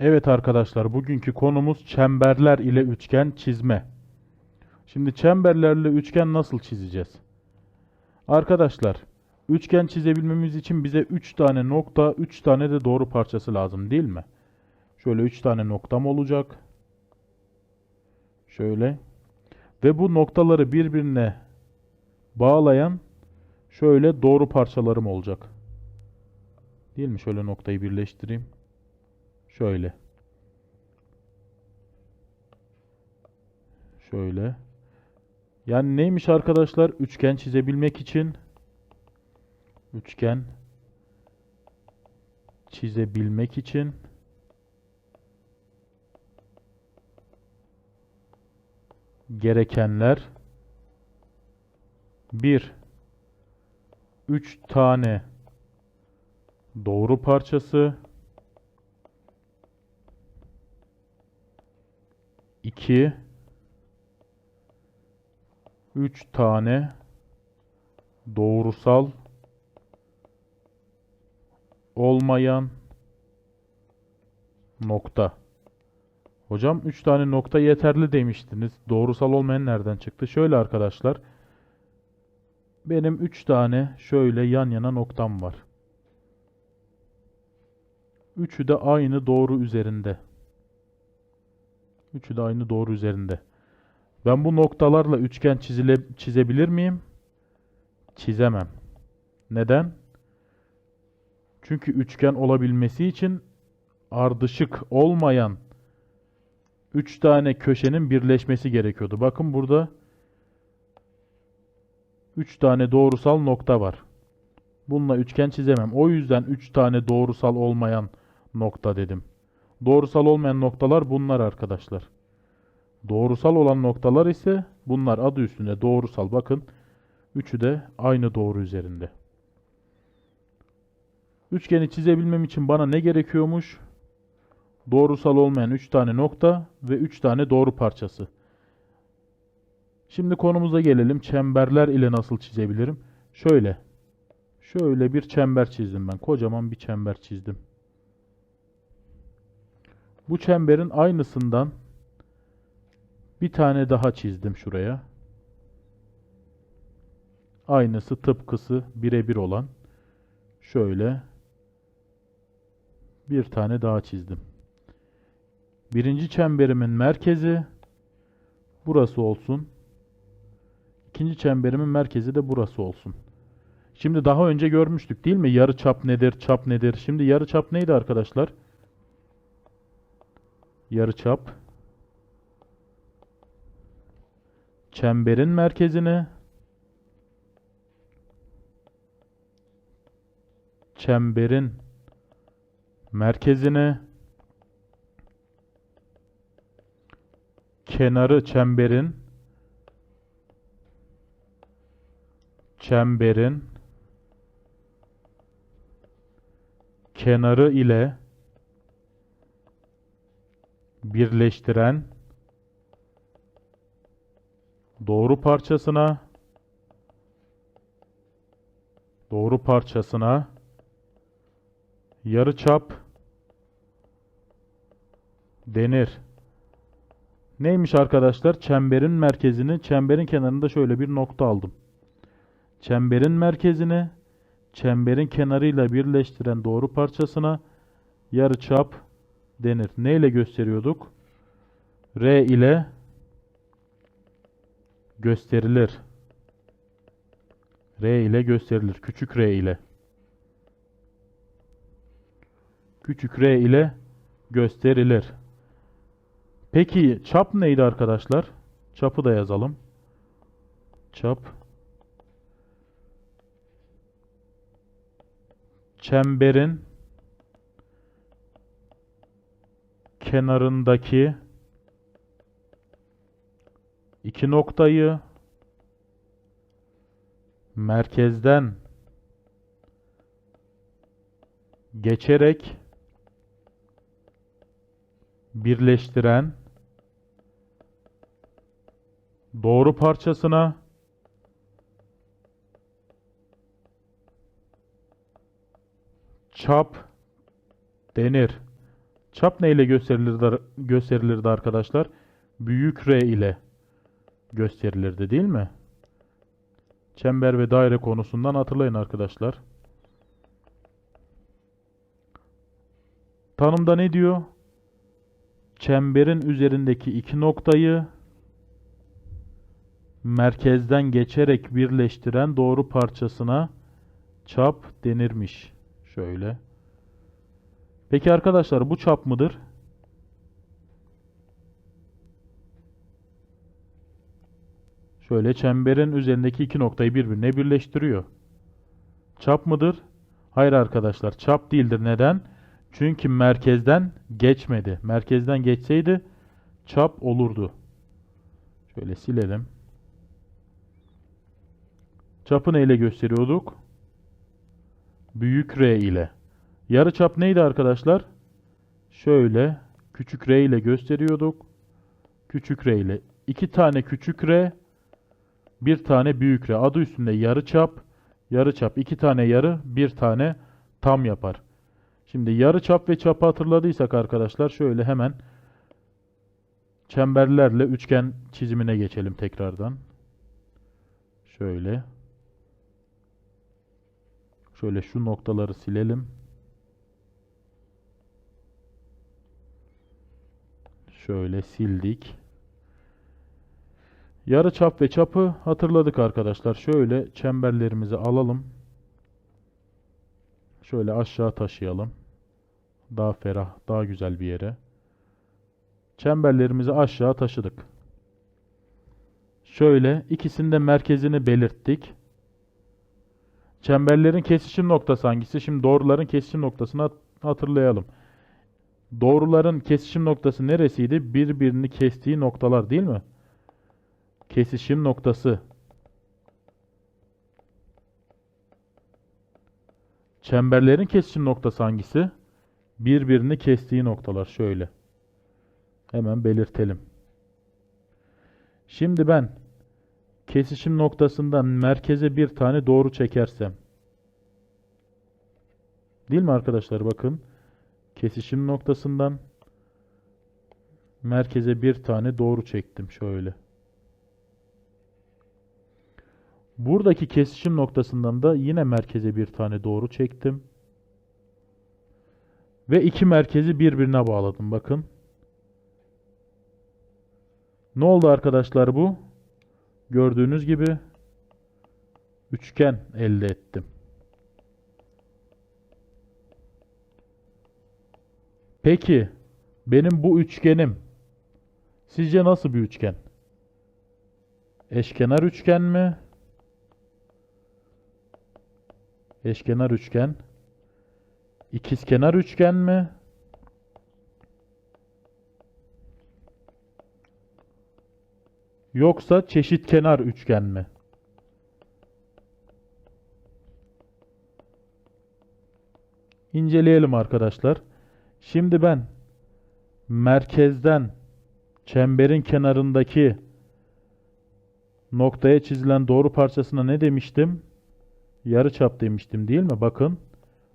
Evet arkadaşlar, bugünkü konumuz çemberler ile üçgen çizme. Şimdi çemberlerle üçgen nasıl çizeceğiz? Arkadaşlar, üçgen çizebilmemiz için bize 3 tane nokta, 3 tane de doğru parçası lazım değil mi? Şöyle 3 tane noktam olacak. Şöyle. Ve bu noktaları birbirine bağlayan şöyle doğru parçalarım olacak. Değil mi? Şöyle noktayı birleştireyim. Şöyle. Şöyle. Yani neymiş arkadaşlar? Üçgen çizebilmek için üçgen çizebilmek için gerekenler 1 3 tane doğru parçası 2 3 tane doğrusal olmayan nokta. Hocam 3 tane nokta yeterli demiştiniz. Doğrusal olmayan nereden çıktı? Şöyle arkadaşlar. Benim 3 tane şöyle yan yana noktam var. Üçü de aynı doğru üzerinde. Üçü de aynı doğru üzerinde. Ben bu noktalarla üçgen çizile, çizebilir miyim? Çizemem. Neden? Çünkü üçgen olabilmesi için ardışık olmayan 3 tane köşenin birleşmesi gerekiyordu. Bakın burada 3 tane doğrusal nokta var. Bununla üçgen çizemem. O yüzden 3 tane doğrusal olmayan nokta dedim. Doğrusal olmayan noktalar bunlar arkadaşlar. Doğrusal olan noktalar ise bunlar adı üstünde doğrusal. Bakın üçü de aynı doğru üzerinde. Üçgeni çizebilmem için bana ne gerekiyormuş? Doğrusal olmayan 3 tane nokta ve 3 tane doğru parçası. Şimdi konumuza gelelim. Çemberler ile nasıl çizebilirim? Şöyle. Şöyle bir çember çizdim ben. Kocaman bir çember çizdim. Bu çemberin aynısından bir tane daha çizdim şuraya. Aynısı tıpkısı birebir olan. Şöyle bir tane daha çizdim. Birinci çemberimin merkezi burası olsun. İkinci çemberimin merkezi de burası olsun. Şimdi daha önce görmüştük değil mi? Yarı çap nedir, çap nedir? Şimdi yarı çap neydi arkadaşlar? Yarı çap. Çemberin merkezini çemberin merkezine. Kenarı çemberin. Çemberin. Kenarı ile birleştiren doğru parçasına doğru parçasına yarıçap denir. Neymiş arkadaşlar? Çemberin merkezini, çemberin kenarında şöyle bir nokta aldım. Çemberin merkezini, çemberin kenarıyla birleştiren doğru parçasına yarıçap denir. Ne ile gösteriyorduk? R ile gösterilir. R ile gösterilir. Küçük R ile. Küçük R ile gösterilir. Peki çap neydi arkadaşlar? Çapı da yazalım. Çap çemberin kenarındaki iki noktayı merkezden geçerek birleştiren doğru parçasına çap denir. Çap neyle gösterilirdi, gösterilirdi arkadaşlar? Büyük R ile gösterilirdi değil mi? Çember ve daire konusundan hatırlayın arkadaşlar. Tanımda ne diyor? Çemberin üzerindeki iki noktayı merkezden geçerek birleştiren doğru parçasına çap denirmiş. Şöyle. Peki arkadaşlar bu çap mıdır? Şöyle çemberin üzerindeki iki noktayı birbirine birleştiriyor. Çap mıdır? Hayır arkadaşlar çap değildir. Neden? Çünkü merkezden geçmedi. Merkezden geçseydi çap olurdu. Şöyle silelim. Çapı neyle gösteriyorduk? Büyük R ile. Yarı çap neydi arkadaşlar? Şöyle küçük R ile gösteriyorduk. Küçük R ile. iki tane küçük R, bir tane büyük R. Adı üstünde yarı çap. Yarı çap iki tane yarı, bir tane tam yapar. Şimdi yarı çap ve çapı hatırladıysak arkadaşlar şöyle hemen çemberlerle üçgen çizimine geçelim tekrardan. Şöyle. Şöyle şu noktaları silelim. Şöyle sildik. Yarı çap ve çapı hatırladık arkadaşlar. Şöyle çemberlerimizi alalım. Şöyle aşağı taşıyalım. Daha ferah, daha güzel bir yere. Çemberlerimizi aşağı taşıdık. Şöyle ikisinin de merkezini belirttik. Çemberlerin kesişim noktası hangisi? Şimdi doğruların kesişim noktasını hat- hatırlayalım. Doğruların kesişim noktası neresiydi? Birbirini kestiği noktalar değil mi? Kesişim noktası. Çemberlerin kesişim noktası hangisi? Birbirini kestiği noktalar şöyle. Hemen belirtelim. Şimdi ben kesişim noktasından merkeze bir tane doğru çekersem. Değil mi arkadaşlar? Bakın. Kesişim noktasından merkeze bir tane doğru çektim şöyle. Buradaki kesişim noktasından da yine merkeze bir tane doğru çektim. Ve iki merkezi birbirine bağladım. Bakın. Ne oldu arkadaşlar bu? Gördüğünüz gibi üçgen elde ettim. Peki benim bu üçgenim sizce nasıl bir üçgen? Eşkenar üçgen mi? Eşkenar üçgen. İkizkenar üçgen mi? Yoksa çeşitkenar üçgen mi? İnceleyelim arkadaşlar. Şimdi ben merkezden çemberin kenarındaki noktaya çizilen doğru parçasına ne demiştim? Yarı çap demiştim değil mi? Bakın.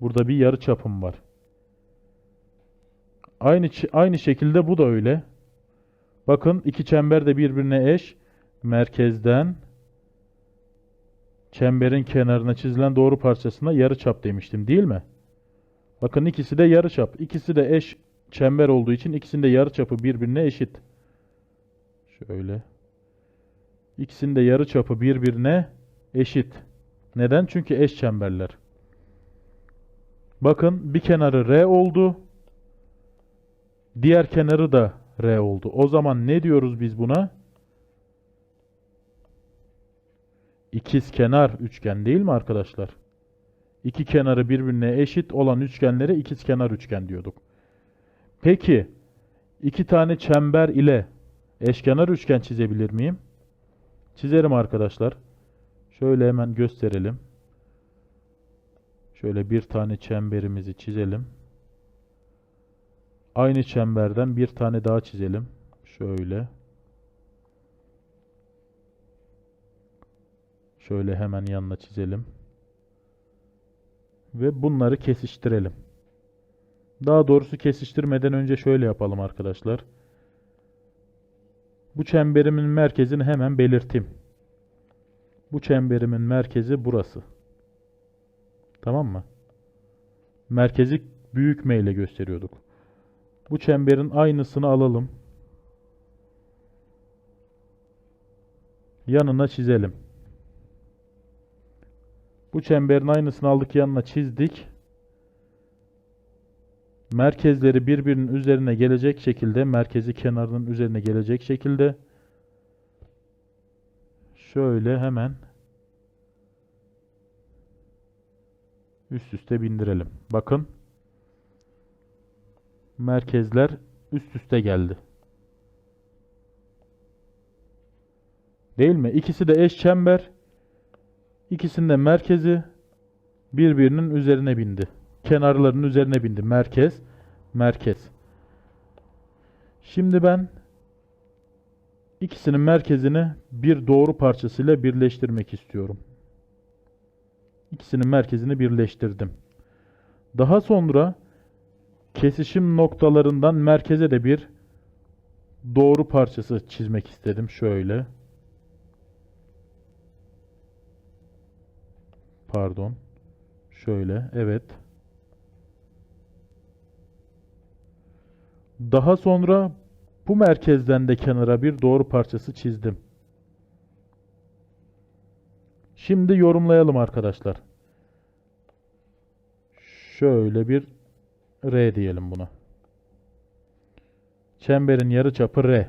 Burada bir yarı çapım var. Aynı aynı şekilde bu da öyle. Bakın iki çember de birbirine eş. Merkezden çemberin kenarına çizilen doğru parçasına yarı çap demiştim değil mi? Bakın ikisi de yarı çap. İkisi de eş çember olduğu için ikisinin de yarı çapı birbirine eşit. Şöyle. İkisinin de yarı çapı birbirine eşit. Neden? Çünkü eş çemberler. Bakın bir kenarı R oldu. Diğer kenarı da R oldu. O zaman ne diyoruz biz buna? İkizkenar üçgen değil mi arkadaşlar? İki kenarı birbirine eşit olan üçgenlere ikizkenar üçgen diyorduk. Peki iki tane çember ile eşkenar üçgen çizebilir miyim? Çizerim arkadaşlar. Şöyle hemen gösterelim. Şöyle bir tane çemberimizi çizelim. Aynı çemberden bir tane daha çizelim. Şöyle. Şöyle hemen yanına çizelim. Ve bunları kesiştirelim. Daha doğrusu kesiştirmeden önce şöyle yapalım arkadaşlar. Bu çemberimin merkezini hemen belirteyim. Bu çemberimin merkezi burası. Tamam mı? Merkezi büyük M ile gösteriyorduk. Bu çemberin aynısını alalım. Yanına çizelim. Bu çemberin aynısını aldık yanına çizdik. Merkezleri birbirinin üzerine gelecek şekilde, merkezi kenarının üzerine gelecek şekilde şöyle hemen üst üste bindirelim. Bakın merkezler üst üste geldi. Değil mi? İkisi de eş çember. İkisinin de merkezi birbirinin üzerine bindi. Kenarlarının üzerine bindi. Merkez, merkez. Şimdi ben ikisinin merkezini bir doğru parçasıyla birleştirmek istiyorum. İkisinin merkezini birleştirdim. Daha sonra kesişim noktalarından merkeze de bir doğru parçası çizmek istedim. Şöyle. Pardon. Şöyle. Evet. Daha sonra bu merkezden de kenara bir doğru parçası çizdim. Şimdi yorumlayalım arkadaşlar. Şöyle bir R diyelim buna. Çemberin yarıçapı R.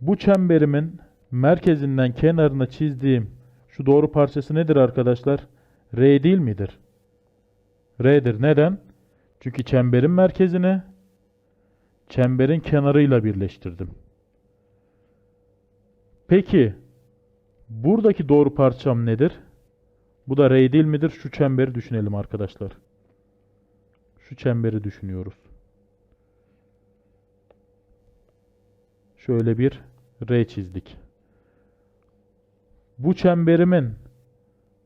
Bu çemberimin merkezinden kenarına çizdiğim şu doğru parçası nedir arkadaşlar? R değil midir? R'dir. Neden? Çünkü çemberin merkezini çemberin kenarıyla birleştirdim. Peki buradaki doğru parçam nedir? Bu da R değil midir? Şu çemberi düşünelim arkadaşlar. Şu çemberi düşünüyoruz. Şöyle bir R çizdik. Bu çemberimin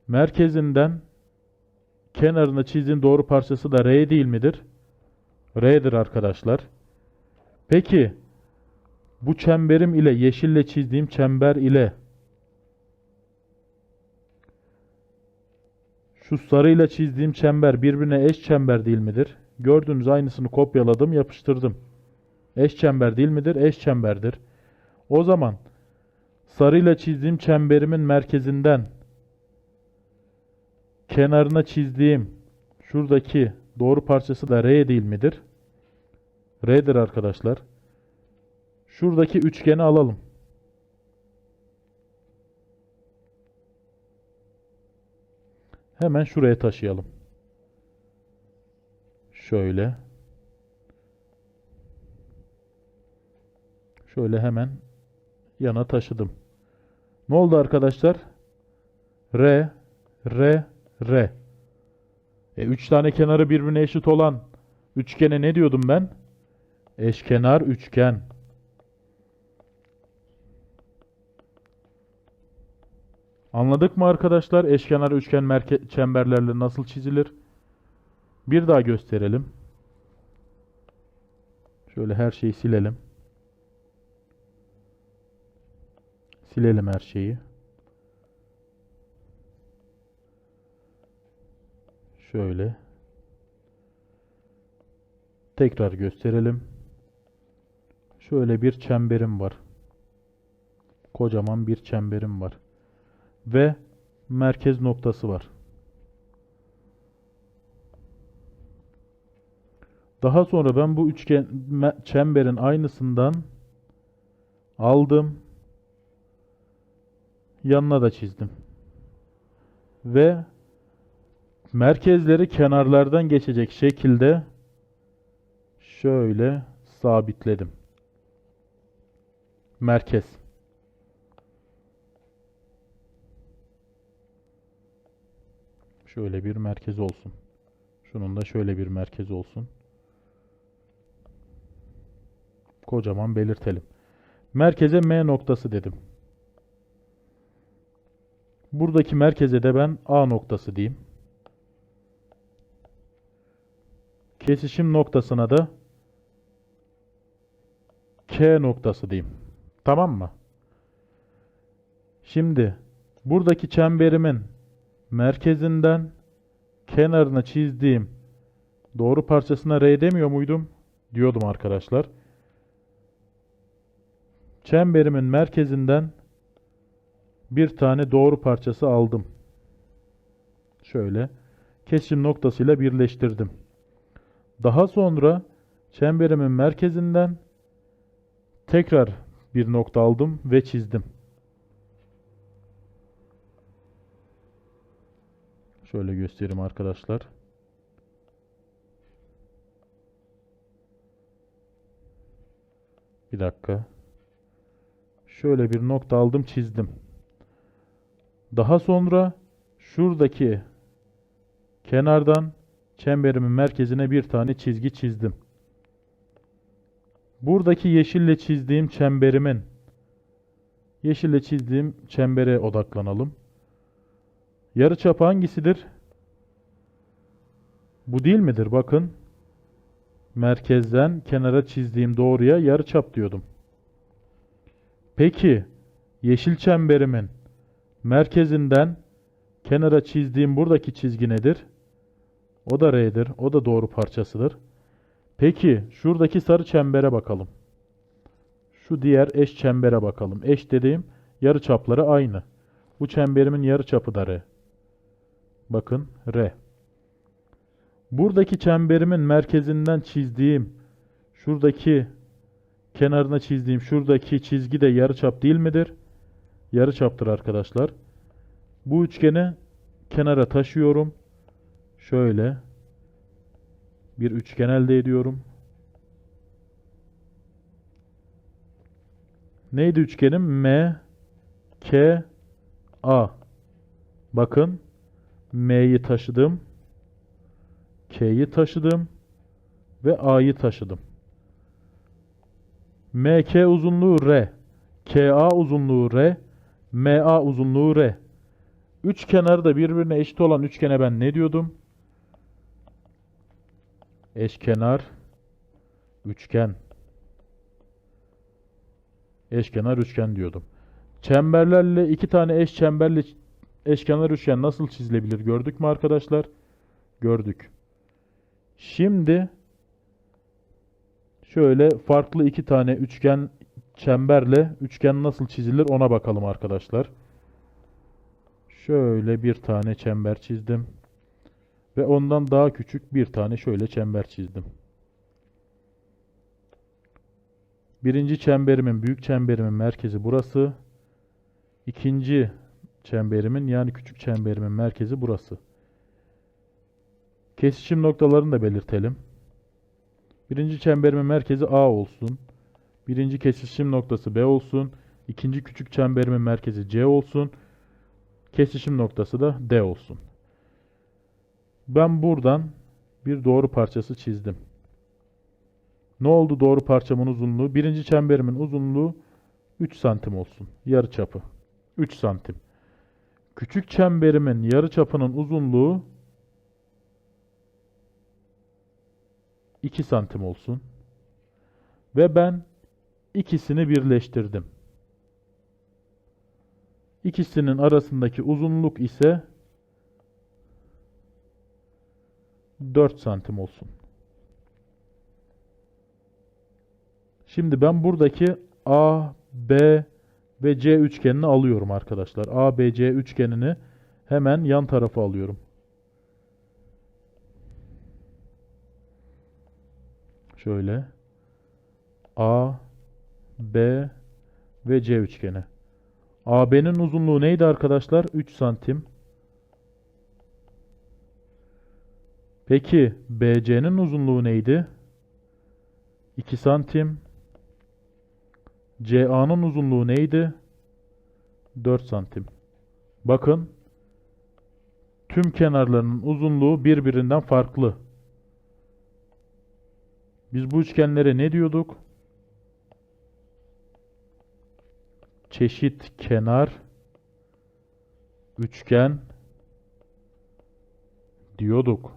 merkezinden kenarına çizdiğim doğru parçası da R değil midir? R'dir arkadaşlar. Peki bu çemberim ile yeşille çizdiğim çember ile şu sarıyla çizdiğim çember birbirine eş çember değil midir? Gördüğünüz aynısını kopyaladım, yapıştırdım. Eş çember değil midir? Eş çemberdir. O zaman sarıyla çizdiğim çemberimin merkezinden kenarına çizdiğim şuradaki doğru parçası da R değil midir? R'dir arkadaşlar. Şuradaki üçgeni alalım. Hemen şuraya taşıyalım. Şöyle. Şöyle hemen yana taşıdım. Ne oldu arkadaşlar? R, R, R. E, üç tane kenarı birbirine eşit olan üçgene ne diyordum ben? Eşkenar üçgen. Anladık mı arkadaşlar? Eşkenar üçgen çemberlerle nasıl çizilir? Bir daha gösterelim. Şöyle her şeyi silelim. Silelim her şeyi. Şöyle. Tekrar gösterelim. Şöyle bir çemberim var. Kocaman bir çemberim var. Ve merkez noktası var. Daha sonra ben bu üçgen çemberin aynısından aldım. Yanına da çizdim. Ve merkezleri kenarlardan geçecek şekilde şöyle sabitledim. Merkez. Şöyle bir merkez olsun. Şunun da şöyle bir merkez olsun. Kocaman belirtelim. Merkeze M noktası dedim. Buradaki merkeze de ben A noktası diyeyim. Kesişim noktasına da K noktası diyeyim. Tamam mı? Şimdi buradaki çemberimin merkezinden kenarına çizdiğim doğru parçasına R demiyor muydum? Diyordum arkadaşlar. Çemberimin merkezinden bir tane doğru parçası aldım. Şöyle kesişim noktasıyla birleştirdim. Daha sonra çemberimin merkezinden tekrar bir nokta aldım ve çizdim. Şöyle göstereyim arkadaşlar. Bir dakika. Şöyle bir nokta aldım, çizdim. Daha sonra şuradaki kenardan çemberimin merkezine bir tane çizgi çizdim. Buradaki yeşille çizdiğim çemberimin yeşille çizdiğim çembere odaklanalım. Yarıçap hangisidir? Bu değil midir? Bakın. Merkezden kenara çizdiğim doğruya yarıçap diyordum. Peki yeşil çemberimin merkezinden kenara çizdiğim buradaki çizgi nedir? O da R'dir. O da doğru parçasıdır. Peki şuradaki sarı çembere bakalım. Şu diğer eş çembere bakalım. Eş dediğim yarıçapları aynı. Bu çemberimin yarıçapı da R. Bakın R. Buradaki çemberimin merkezinden çizdiğim şuradaki kenarına çizdiğim şuradaki çizgi de yarıçap değil midir? Yarıçaptır arkadaşlar. Bu üçgeni kenara taşıyorum. Şöyle bir üçgen elde ediyorum. Neydi üçgenim? M K A. Bakın M'yi taşıdım. K'yi taşıdım ve A'yı taşıdım. MK uzunluğu R, KA uzunluğu R, MA uzunluğu R. Üç kenarı da birbirine eşit olan üçgene ben ne diyordum? Eşkenar üçgen. Eşkenar üçgen diyordum. Çemberlerle iki tane eş çemberli eşkenar üçgen nasıl çizilebilir gördük mü arkadaşlar? Gördük. Şimdi şöyle farklı iki tane üçgen çemberle üçgen nasıl çizilir ona bakalım arkadaşlar. Şöyle bir tane çember çizdim. Ve ondan daha küçük bir tane şöyle çember çizdim. Birinci çemberimin, büyük çemberimin merkezi burası. İkinci çemberimin yani küçük çemberimin merkezi burası. Kesişim noktalarını da belirtelim. Birinci çemberimin merkezi A olsun. Birinci kesişim noktası B olsun. İkinci küçük çemberimin merkezi C olsun. Kesişim noktası da D olsun. Ben buradan bir doğru parçası çizdim. Ne oldu doğru parçamın uzunluğu? Birinci çemberimin uzunluğu 3 santim olsun. Yarı çapı. 3 santim. Küçük çemberimin yarı çapının uzunluğu 2 santim olsun. Ve ben ikisini birleştirdim. İkisinin arasındaki uzunluk ise 4 santim olsun. Şimdi ben buradaki A, B ve C üçgenini alıyorum arkadaşlar. A, B, C üçgenini hemen yan tarafa alıyorum. Şöyle. A, B ve C üçgeni. AB'nin uzunluğu neydi arkadaşlar? 3 santim. Peki BC'nin uzunluğu neydi? 2 santim. CA'nın uzunluğu neydi? 4 santim. Bakın tüm kenarlarının uzunluğu birbirinden farklı. Biz bu üçgenlere ne diyorduk? Çeşit kenar üçgen diyorduk.